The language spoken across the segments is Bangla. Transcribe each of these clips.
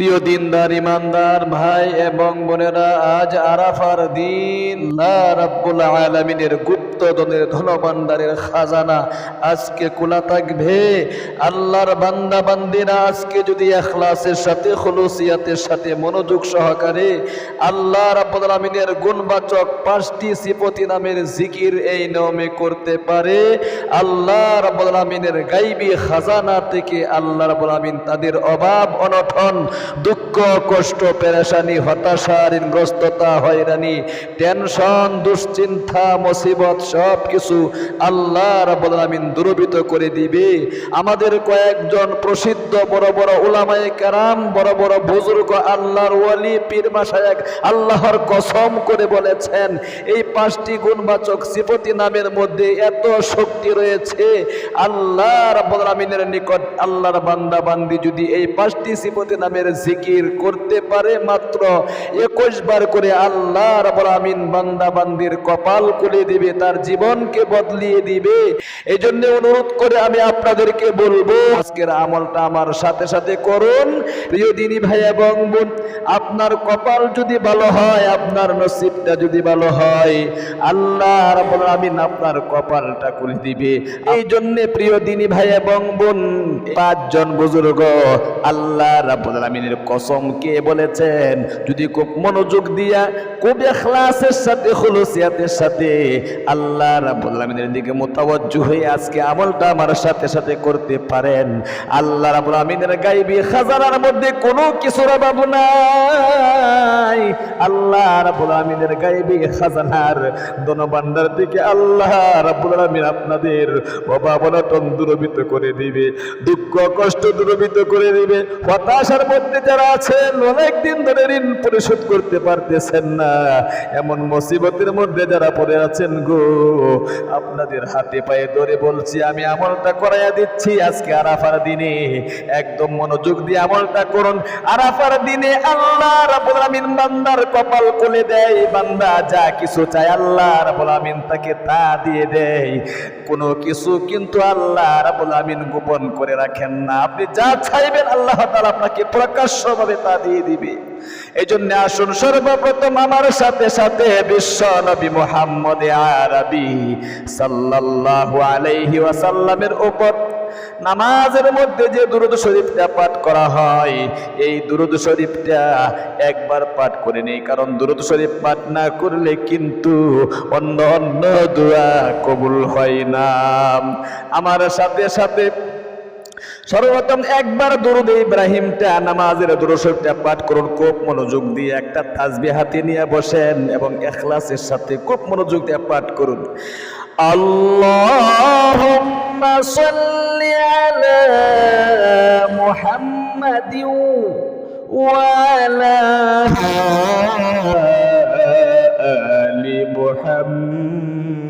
প্রিয় দিনদার, ইমানদার ভাই এবং বোনেরা, আজ আরাফার দিন। রাব্বুল আলামিনের গুপ্তধনের ধনভাণ্ডারের খাজানা আজকে খোলা থাকবে। আল্লাহর বান্দা বান্দিরা আজকে যদি এখলাসের সাথে, খুলুসিয়াতের সাথে মনোযোগ সহকারে আল্লাহ রাব্বুল আলামিনের গুণবাচক পাঁচটি সিপতি নামের জিকির এই নিয়মে করতে পারে, আল্লাহ রাব্বুল আলামিনের গাইবি খাজানা থেকে আল্লাহ রাব্বুল আলামিন তাদের অভাব অনটন দুঃখ, কষ্ট, পেরেশানি হতাশা ঋণগ্রস্ততা হয়রানি, টেনশন, দুশ্চিন্তা, মুসিবত সব কিছু আল্লাহ রাব্বুল আলামিন দূরীভূত করে দিবে। আমাদের কয়েকজন প্রসিদ্ধ বড় বড় উলামায়ে কেরাম, বড় বড় বুজুর্গ আল্লাহর ওয়ালি, পীর মাশায়েখ আল্লাহর কসম করে বলেছেন, এই পাঁচটি গুণবাচক সিফতি নামের মধ্যে এত শক্তি রয়েছে। আল্লাহ রাব্বুল আলামিনের নিকট আল্লাহর বান্দা বান্দি যদি এই পাঁচটি সিফতি নামের জিকির করতে পারে মাত্র। একুশ বার করে আল্লাহ আলামিন বান্দা বান্দির কপাল খুলে দিবে, তার জীবনকে বদলিয়ে দিবে। এই জন্য অনুরোধ করে আমি আপনাদেরকে বলব, আজকের আমলটা আমার সাথে সাথে করুন। প্রিয় দিনী ভাই এবং বোন, আপনার কপাল যদি ভালো হয়, আপনার নসিবটা যদি ভালো হয়, আল্লাহ আলামিন আপনার কপালটা খুলে দিবে। এই জন্যে প্রিয় দিনী ভাই এবং বোন, পাঁচজন বুজুর্গ, আল্লাহ রাব্বুল আলামিনের কসম কে বলেছেন? যদি খুব মনোযোগ দিয়া, খুব ইখলাসের সাথে, খুলুসিয়াতের সাথে আল্লাহ রাব্বুল আলামিনের দিকে মোতাবজ্জু হয়ে আজকে আমলটা আমার সাথে সাথে করতে পারেন। আল্লাহ রাব্বুল আলামিনের গায়বী খাজানার মধ্যে কোনো কিছুর অভাব নাই। আল্লাহ রাব্বুল আলামিনের গায়বী খাজানার থেকে আল্লাহ রাব্বুল আলামিন আপনাদের অভাব অনটন দূরীভূত করে দিবে, দুঃখ কষ্ট দূরীভূত করে দিবে, হতাশার মধ্যে যারা আছেন অনেক দিন ধরে ঋণ পরিশোধ করতে পারতেছেন না। এমন মুসিবতের মধ্যে যারা পড়ে আছেন গো, আপনাদের হাতে পায়ে ধরে বলছি, আমি আমলটা করাইয়া দিচ্ছি আজকে আরাফার দিনে। একদম মনোযোগ দিয়ে আমলটা করুন। আরাফার দিনে আল্লাহ আলামিন বান্দার কপাল খুলে দেয়। বান্দা যা কিছু চায় আল্লাহ রাব্বুল আলামিন তাকে তা দিয়ে দেয়। কোনো কিছু কিন্তু আল্লাহ রাব্বুল আলামিন গোপন করে রাখেন না। আপনি যা চাইবেন আল্লাহ তাআলা আপনাকে প্রকাশ্যভাবে তা দিয়ে দিবে। এই জন্য আসুন, সর্বপ্রথম আমার সাথে সাথে বিশ্ব নবী মুহাম্মদ আরবি সাল্লাল্লাহু আলাইহি ওয়াসাল্লামের উপর নামাজের মধ্যে যে দুরুদ শরীফটা পাঠ করা হয়, এই দুরুদ শরীফটা একবার পাঠ করে নেই। কারণ দুরুদ শরীফ পাঠ না করলে কিন্তু অন্য অন্য দোয়া কবুল হয় না। আমার সাথে সাথে সর্বপ্রথম একবার দরুদ ইব্রাহিমটা নামাজের দুরুশরীফটা পাঠ করুন, খুব মনোযোগ দিয়ে একটা তাসবি হাতে নিয়ে বসেন এবং এখলাসের সাথে খুব মনোযোগ দিয়ে পাঠ করুন। আল্লাহুম্মা সাল্লি আলা মুহাম্মাদিন ওয়া আলা আলি মুহাম্মাদ।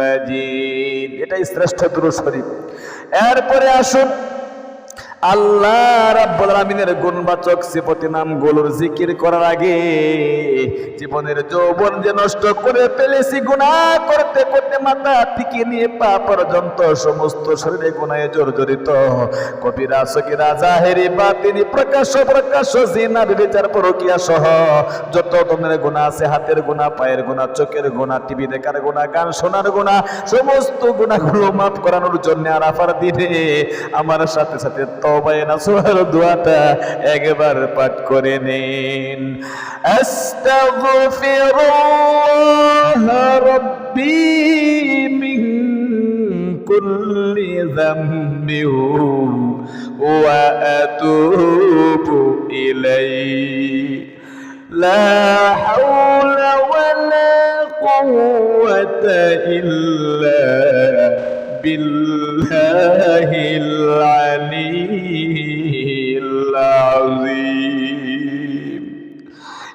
মাজিদ এটাই শ্রেষ্ঠ দুরু শরীফ। এরপরে আসুন আল্লাহ রাব্বুল আলামিনের গুণবাচক সিফতি নামগুলোর জিকির করার আগে জীবনের যৌবন যে নষ্ট করে ফেলেছি, গুনাহ করতে করতে মাথা থেকে নিয়ে পা পর্যন্ত সমস্ত শরীরে গুনাহে জর্জরিত। কবিরা সকিরা জাহেরি, বাতিনি, প্রকাশ্য প্রকাশ্য জিনা বিচার পরকিয়া সহ যত ধরনের গুনাহ আছে, হাতের গুনাহ, পায়ের গুনাহ, চোখের গুনাহ, টিভি দেখার গুনাহ, গান শোনার গুনাহ, সমস্ত গুনাহগুলো মাফ করানোর জন্য আরাফার দিনে আমার সাথে সাথে তওবায়ে নাসুহার দোয়াটা একবার পাঠ করে নিন আস্তাগফিরুল্লাহ রাব্বি মিন কুল্লি যামবি ওয়া আতুবু ইলাইহি لا حول ولا قوة إلا بالله العلي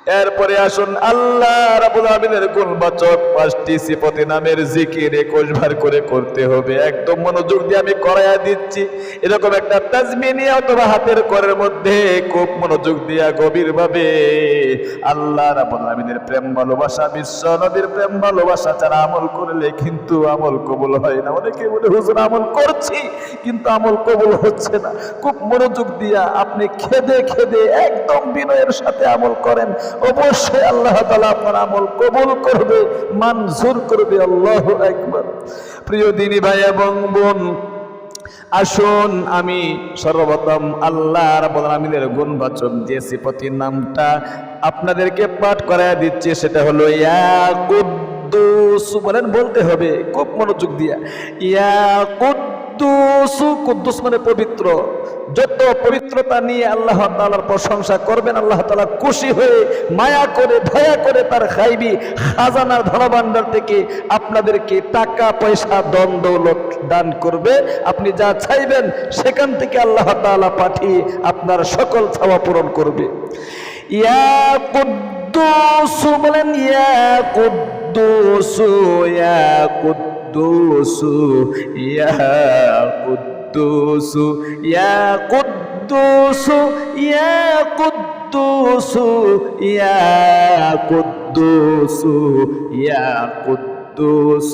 এরপরে আসুন আল্লাহ রাবুল আমিনের গুণবাচক পাঁচটি সিফতি নামের জিকির একুশ বার করে করতে হবে। একদম মনোযোগ দিয়ে আমি করাইয়া দিচ্ছি। এরকম একটা তাজমিনিয়া অথবা হাতের করের মধ্যে খুব মনোযোগ দিয়া গভীর ভাবে আল্লাহ রাবুল আমিনের প্রেম ভালোবাসা, বিশ্ব নবীর প্রেম ভালোবাসা ছাড়া আমল করলে কিন্তু আমল কবুল হয় না। অনেকে বলে, হুজুর, আমল করছি, কিন্তু আমল কবুল হচ্ছে না। খুব মনোযোগ দিয়া আপনি খেদে খেদে একদম বিনয়ের সাথে আমল করেন। অবশ্যই আল্লাহ তালা আপনার আমল কবুল করবে, মঞ্জুর করবে। আল্লাহ একবার প্রিয় দিনী ভাই এবং বোন, আসুন আমি সর্বপ্রথম আল্লাহ রাব্বুল আলামিনের গুণবাচক যে সিফতির নামটা আপনাদেরকে পাঠ করায় দিচ্ছি, সেটা হলো, ইয়া বলেন, বলতে হবে, খুব মনোযোগ দিয়া। ইয়া কুদ্দুস। কুদ্দুস মানে পবিত্র। যত পবিত্রতা নিয়ে আল্লাহ তাআলার প্রশংসা করবেন, আল্লাহ তাআলা খুশি হয়ে মায়া করে, দয়া করে তার খাইবি খাজানার ধনভাণ্ডার থেকে আপনাদেরকে টাকা, পয়সা দন দৌলত দান করবে। আপনি যা চাইবেন, সেখান থেকে আল্লাহ তাআলা পাঠিয়ে আপনার সকল চাওয়া পূরণ করবে। ইয়া কুদ্দুস বলেন, ইয়া কুদ্দুস ইয়া কুদ্দুস। ইয়া কুদ্দুস ইয়া কুদ্দুস ইয়া কুদ্দুস ইয়া কুদ্দুস ইয়া কুদ্দুস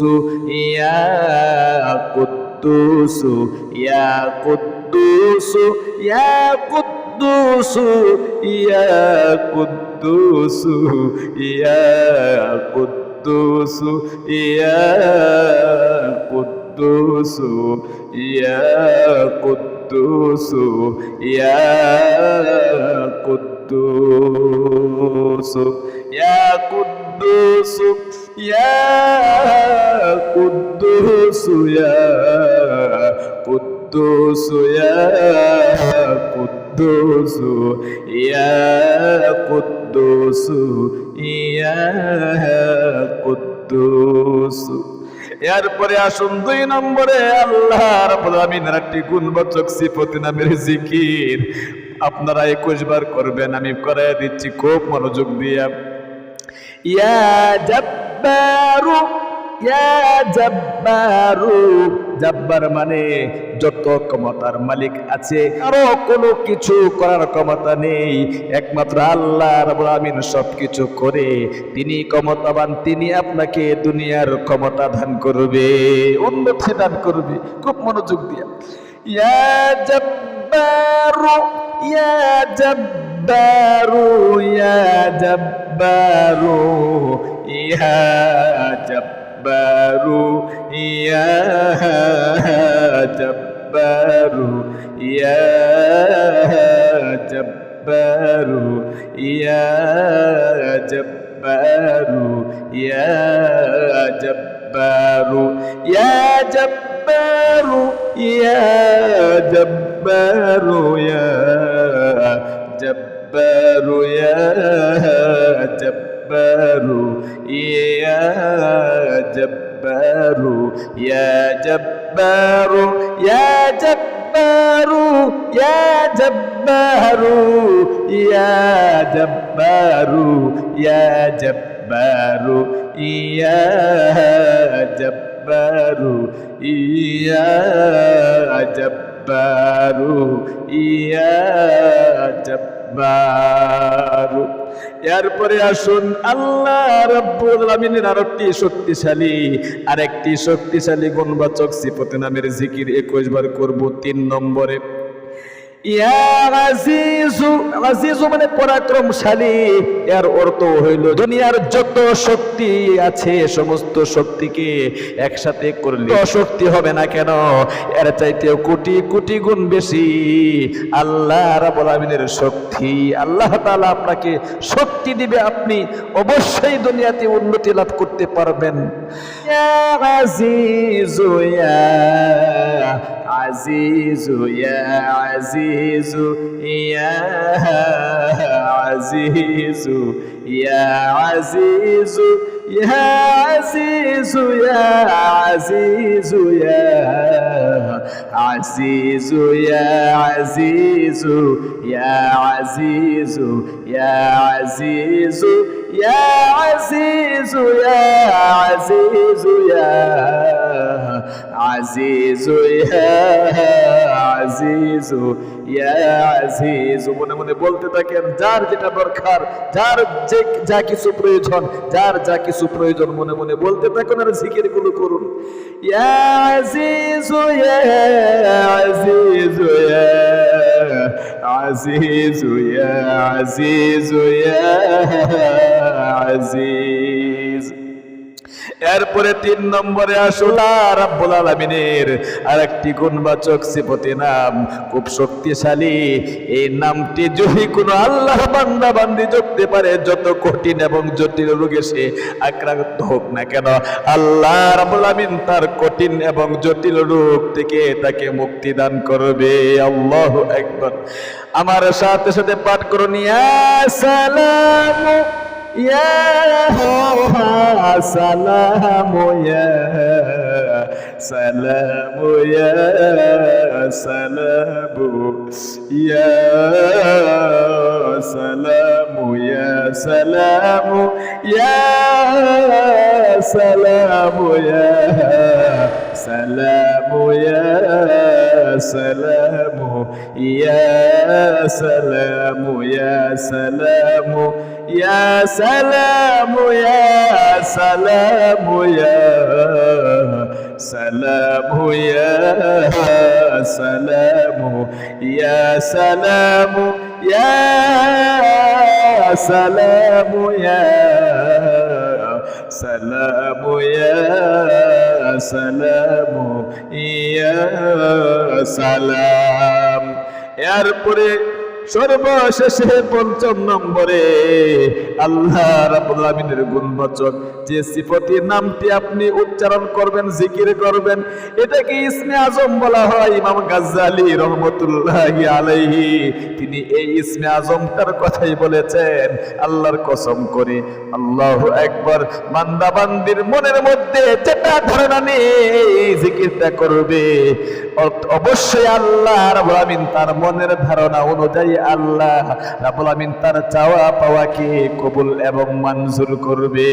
ইয়া কুদ্দুস ইয়া কুদ্দুস ইয়া কুদ্দুস ইয়া কুদ্দুস ইয়া কুদ্দুস ইয়া কুদ্দুস ইয়া কুদ্দুস ইয়া কুদ্দুস ইয়া কুদ্দুস ইয়া কুদ্দুস ইয়া কুদ্দুস ইয়া কুদ্দুস ইয়া ইয়া কুদ্দুস। এরপরে আসুন দুই নম্বরে, আল্লাহ রাব্বুল একটি গুণবাচক সিফতি নামের জিকির। আপনারা একুশ বার করবেন, আমি করাই দিচ্ছি খুব মনোযোগ দিয়ে। ইয়া জব্বারু ইয়া জব্বারু। জব্বার মানে যত ক্ষমতার মালিক আছে, আরও কোনো কিছু করার ক্ষমতা নেই। একমাত্র আল্লাহ রাব্বুল আমিন সবকিছু করে, তিনি ক্ষমতাবান, তিনি আপনাকে দুনিয়ার ক্ষমতা দান করবে উন্নতি দান করবে। খুব মনোযোগ দিয়া। ইয়া জব্বারু ইয়া জব্বারু ইয়া জব্বারু ইয়া জব্বারু। ইয়া জব্বারু ইয়া জব্বারু ইয়া জব্বারু ইয়া জব্বারু ইয়া জব্বারু ইয়া জব্বারু ইয়া জব্বারু ইয়া জব্বারু ইয়া জব্বারু ইয়া জব্বারু ইয়া জব্বারু ইয়া জব্বারু ইয়া জব্বারু ইয়া জব্বারু ইয়া জব্বারু ইয়া জব্বারু ইয়া এরপরে আসুন, আল্লাহ রাব্বুল আলামিনের আরেকটি শক্তিশালী আরেকটি শক্তিশালী গুণবাচক সিপতে নামের জিকির 21 বার করব তিন নম্বরে। মানে পরাক্রমশালী। এর অর্থ হইল দুনিয়ার যত শক্তি আছে, সমস্ত শক্তিকে একসাথে করলে হবে না কেন? কোটি কোটি গুণ বেশি। আল্লাহ শক্তি। আল্লাহ আপনাকে শক্তি দিবে, আপনি অবশ্যই দুনিয়াতে উন্নতি লাভ করতে পারবেন। ইয়া আজিজু ইয়া আজিজু ইয়া আজিজু ইয়া আজিজু ইয়া আজিজু ইয়া আজিজু ইয়া আজিজু ইয়া আজিজু ইয়া আজিজু ইয়া ইয়া আজিজু ইয়া আজিজু ইয়া আজিজু ইয়া আজিজু ইয়া আজিজু মনে মনে বলতে থাকেন, যার যেটা দরকার, যার যে যা কিছু প্রয়োজন, যার যা কিছু প্রয়োজন, মনে মনে বলতে থাকুন আর জিকিরগুলো করুন। ইয়া আজিজু, ইয়া عزيز يا عزيز يا عزيز. এরপরে তিন নম্বরে আসুলা রাব্বুল আলামিনের আরেকটি গুণবাচক সিফতি নাম, খুব শক্তিশালী। এই নামটি যদি কোনো আল্লাহ বান্দা বান্দি জপতে পারে, যত কঠিন এবং জটিল রোগে সে আক্রান্ত হোক না কেন, আল্লাহ রাব্বুল আলামিন তার কঠিন এবং জটিল রোগ থেকে তাকে মুক্তি দান করবে। আল্লাহু আকবার। আমার সাথে সাথে পাঠ করুন ইয়া সালামু يا سلام يا سلام يا سلام يا سلام يا سلام يا سلام يا سلام يا سلام يا سلام يا سلام يا سلام يا سلام يا سلام يا سلام يا سلام يا سلام يا সালামু ইয়া সালামু ইয়া সালাম এরপরে সর্বশেষে পঞ্চম নম্বরে আল্লাহ রাব্বুল গুণবাচক যে সিফতি নামটি আপনি উচ্চারণ করবেন, জিকির করবেন, এটাকে ইসমে আজম বলা হয়। ইমাম গাজ্জালি রহমতুল্লাহি আলাইহি, তিনি এই ইসমে আজমটার কথাই বলেছেন, আল্লাহর কসম করে, আল্লাহ একবার বান্দা বান্দির মনের মধ্যে যেটা ধারণা নেই, জিকিরটা করবে। অবশ্যই আল্লাহ রাব্বুল তার মনের ধারণা অনুযায়ী আল্লাহ। রাব্বুল আমিন তার চাওয়া পাওয়াকে কবুল এবং মঞ্জুর করবে।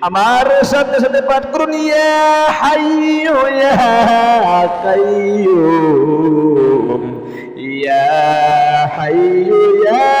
আমার সাথে সাথে পাঠ করুন ইয়া হাইয়ু, ইয়া কাইয়ুম। ইয়া হাইয়ু, ইয়া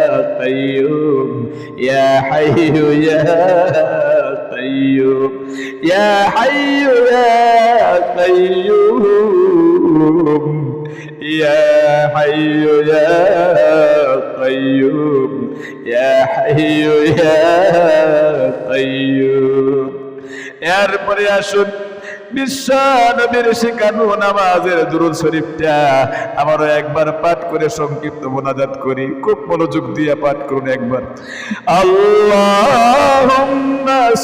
قيوم يا حي يا قيوم يا حي يا قيوم يا حي يا قيوم يا حي يا قيوم এরপরে আসুন বিশ্ব নবীর শেখানো নামাজের দুরুদ শরীফটা আমারও একবার পাঠ করে সংক্ষিপ্ত মোনাজাত করি খুব মনোযোগ দিয়ে পাঠ করুন একবার আল্লাহুম্মা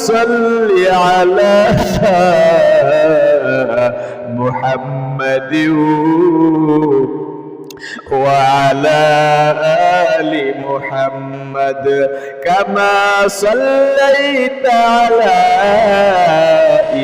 সাল্লি আলা মুহাম্মাদিন وعلى آل محمد كما صليت على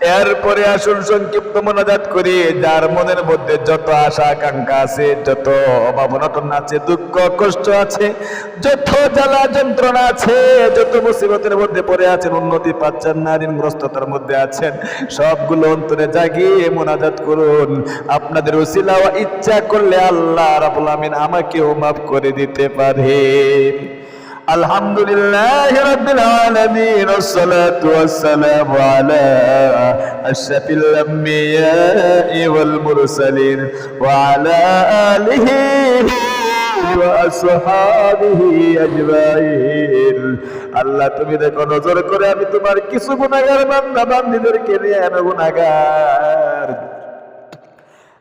এরপরে আসুন সংক্ষিপ্ত মনোজাত করি। যার মনের মধ্যে যত আশা, আকাঙ্ক্ষা আছে, যত অভাব, অনটন আছে, দুঃখ, কষ্ট আছে, যত জ্বালা, যন্ত্রণা আছে, যত মুসিবতের মধ্যে পড়ে আছেন, উন্নতি পাচ্ছেন না ঋণগ্রস্ততার মধ্যে আছেন, সবগুলো অন্তরে জাগিয়ে মোনাজাত করুন। আপনাদের উসিলা ও ইচ্ছা করলে আল্লাহ রাবুল আমিন আমাকেও মাফ করে দিতে পারে। الحمد لله رب العالمين والصلاة والسلام على أشرف الأنبياء والمرسلين وعلى آله وأصحابه أجمعين আল্লাহ তুমি দেখো নজর করে আমি তোমার কিছু গুণাগার বান্দা বান্দিদেরকে নিয়ে আমি গুণাগার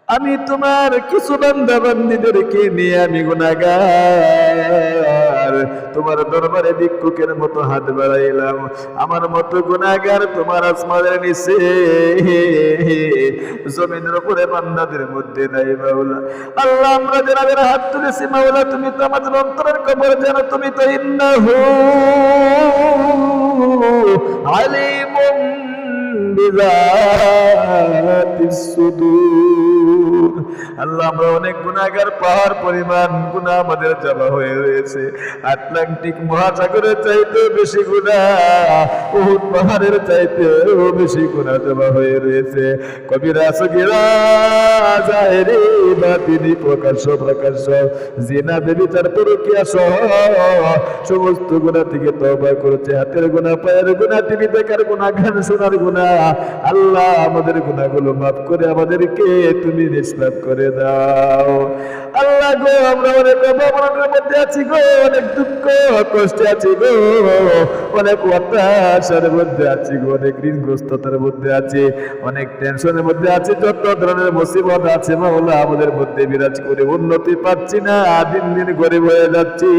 আমি তোমার কিছু বান্দা বান্দিদেরকে নিয়ে আমি গুণাগার তোমার দরবারে ভিক্ষুকের মতো হাত বাড়াইলাম। আমার মতো গুণাগার তোমার আসমানের নিচে। জমিনের উপরে বান্দাদের মধ্যে নাই মাওলা। আল্লাহ, আমরা যারা হাত তুলেছি মাওলা, তুমি তো আমাদের অন্তরের খবর জানো, তুমি তো ইন্নাহু আলিমুম বিজাতিস সুদূর। আল্লাহ, আমরা অনেক গুনাহগার, পাহাড় পরিমাণ গুনাহ আমাদের জমা হয়ে রয়েছে। আটলান্টিক মহাসাগরের চাইতে বেশি গুনাহ, উহুদ পাহাড়ের চাইতেও বেশি গুনাহ জমা হয়ে রয়েছে। কবিরা সগিরা, জাহেরি, বাতিনি, প্রকাশ্য প্রকাশ্য, জিনা বেবিচার পরকিয়া সহ সমস্ত গুনাহ থেকে তওবা করেছে। হাতের গুনাহ, পায়ের গুনাহ, টিভি দেখার গুনাহ, গান শোনার গুনাহ। আল্লাহ, আমাদের গুনাহগুলো মাফ করে আমাদেরকে তুমি নিষ্পাপ করে দাও। আল্লাহ গো, আমরা অনেক অভাবনের মধ্যে আছি গো, অনেক দুঃখ, কষ্টে আছি গো, অনেক হতাশার মধ্যে আছি গো, অনেক ঋণগ্রস্ততার মধ্যে আছি, অনেক টেনশনের মধ্যে আছি, যত ধরনের মুসিবত আছে মাওলা, আমাদের মধ্যে বিরাজ করে উন্নতি পাচ্ছি না, দিন দিন গরিব হয়ে যাচ্ছি,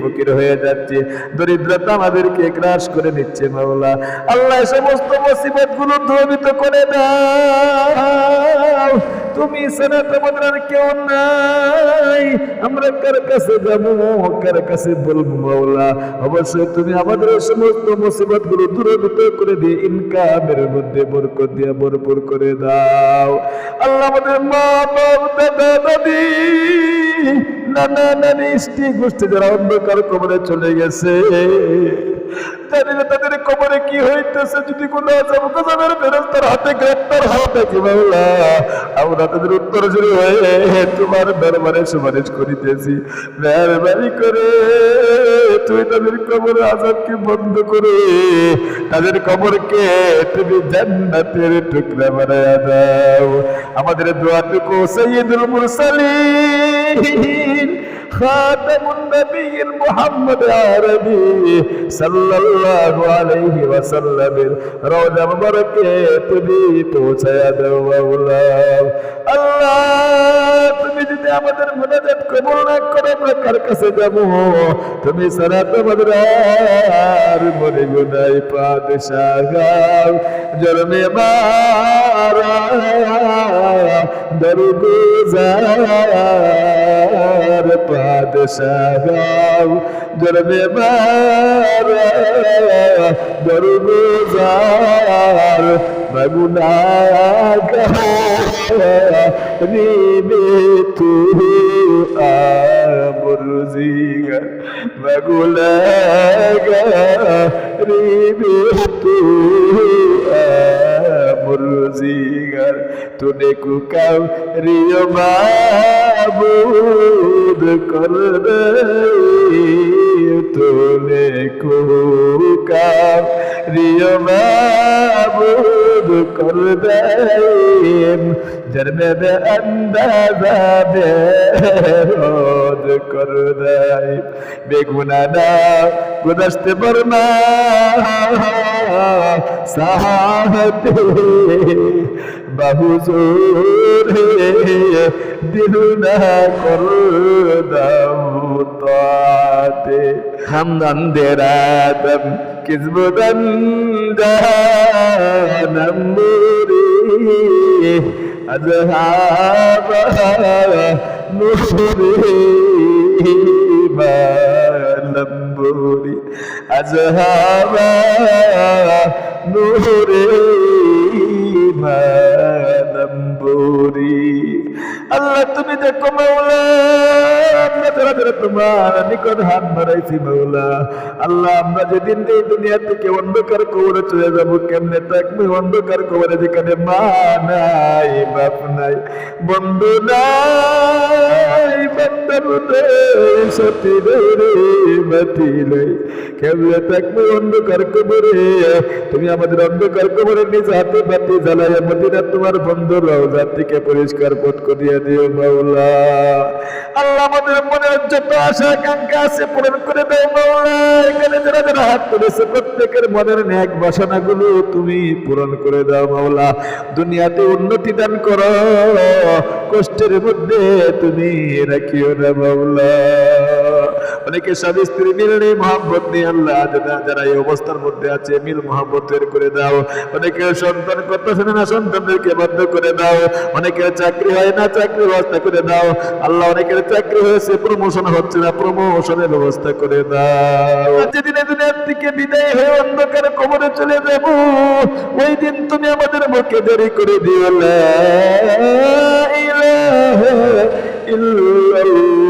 ফকির হয়ে যাচ্ছি, দরিদ্রতা আমাদেরকে গ্রাস করে নিচ্ছে মাওলা। আল্লাহ, সমস্ত মুসিবতগুলো দূরীত করে দাও। তুমি ছাড়া তোমাদের আর কেউ নাই। আমরা কার কাছে যাব? কার কাছে বলব মাওলা? অবশ্যই তুমি আমাদের সমস্ত মুসিবতগুলো দূরীত করে দিয়ে ইনকামের মধ্যে বরকত দিয়ে ভরপুর করে দাও। আল্লাহ আমাদের মা বাপ দাদা, দাদি, নানা, নানি গোষ্ঠী যারা অন্ধকার কবরে চলে গেছে। জানি তাদের কবরে কি হইতেছে, যদি কোন হাতে গ্রেপ্তার হবে কি বাংলা আমরা তাদের উত্তর শুরু হয়ে তোমার সুপারিশ করিতেছি। করে তাদের কবর আজাবকে বন্ধ করে তাদের কবরকে তুমি জান্নাতের টুকরা বানায়া দাও। আমাদের দোয়াটুকু সৈয়দুল মুরসালিন। خاتم النبي محمد عربي صلى الله عليه وسلم روضة مباركة তুমি পৌঁছায়া দাও মাওলা আল্লাহ তুমি যদি আমাদের মুনাজাত কবুল না করো আমরা কার কাছে যাব তুমি সারা তোমাদের আর মনে গুনাই পাদশাহ জন্মে মারা দরগুজার বাদশাহ জরবে মারা দরগুজার মগুনাগার রিবে তু আমরজিগা মগুনাগার রিবে তু আমরজিগার তুনে কুকাও রিয় মাবুদ কর দে তুনে কুকাও রিয় মাবুদ কর দে জরবে রোদ আন্দাজা বেরোদ কর দে বেগুনা না গুদস্ত বর্মা সাহাতে জোরে দিল না কর দাউতাতে হামদান দেরাদম কিসবুদান জাহানমুরি আজহাবা লম্বুরি আজহাবা নুরে লম্বুরি আল্লাহ, তুমি দেখো মাওলা, আমরা যারা তোমার নিকট হাত বাড়াইছি মাওলা, আল্লাহ, আমরা যেদিন এই দুনিয়া থেকে অন্ধকার কবরে চলে যাব, কেমনে থাকবে অন্ধকার কবরে যেখানে মা নাই, বাপ নাই, বন্ধু নাই সতী রে কেমনে থাকবে অন্ধকার কবরে? তুমি আমাদের অন্ধকার কবরে নিজ হাতে বাতি জ্বালাই আমাদের তোমার বন্ধু রওজা থেকে পরিষ্কার পথ করিয়া দিও মাওলা। আল্লাহ আমাদের মনের যত আশা, আকাঙ্ক্ষা আছে পূরণ করে দাও মাওলা। এখানে যারা যারা হাত তুলেছে, প্রত্যেকের মনের ন্যাক বাসনাগুলো তুমি পূরণ করে দাও মাওলা। দুনিয়াতে উন্নতি দান করো, কষ্টের মধ্যে তুমি রাখিও না মাওলা। অনেকে স্বামী স্ত্রী মিল নেই, মহাব্বত নেই, আল্লাহ যারা- এই অবস্থার মধ্যে আছে, মিল মহাব্বত বের করে দাও। অনেকে সন্তান কথা শুনে না, সন্তানদেরকে বাধ্য করে দাও। অনেকের চাকরি হয় না চাকরি ব্যবস্থা করে দাও। আল্লাহ অনেকের চাকরি হয়েছে প্রমোশন হচ্ছে না প্রমোশনের ব্যবস্থা করে দাও। যেদিনে দুনিয়ার থেকে বিদায় হয়ে অন্ধকার কবরে চলে যাব, ওই দিন তুমি আমাদের মুখে দেরি করে দিও ইল্লাল্লাহু।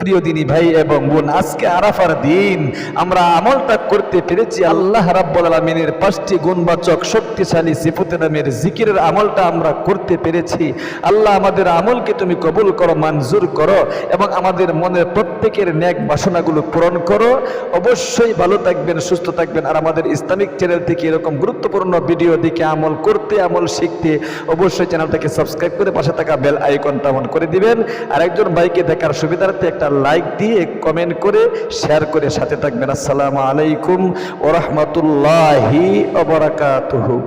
প্রিয় দিনী ভাই এবং বোন, আজকে আরাফার দিন। আমরা আমলটা করতে পেরেছি আল্লাহ রাব্বুল আলামিনের পাঁচটি গুণবাচক, শক্তিশালী সিফতে নামের জিকিরের আমলটা আমরা করতে পেরেছি। আল্লাহ আমাদের আমলকে তুমি কবুল করো, মঞ্জুর করো এবং আমাদের মনের প্রত্যেকের ন্যাক বাসনাগুলো পূরণ করো। অবশ্যই ভালো থাকবেন, সুস্থ থাকবেন আর আমাদের ইসলামিক চ্যানেল থেকে এরকম গুরুত্বপূর্ণ ভিডিও দিকে আমল করতে, আমল শিখতে অবশ্যই চ্যানেলটাকে সাবস্ক্রাইব করে পাশে থাকা বেল আইকনটা অন করে দিবেন। আর একজন ভাইকে দেখার সুবিধার্থে একটা লাইক দিয়ে কমেন্ট করে শেয়ার করে সাথে থাকবেন। আসসালামু আলাইকুম ওরহমতুল্লাহি অবরাকাতুহু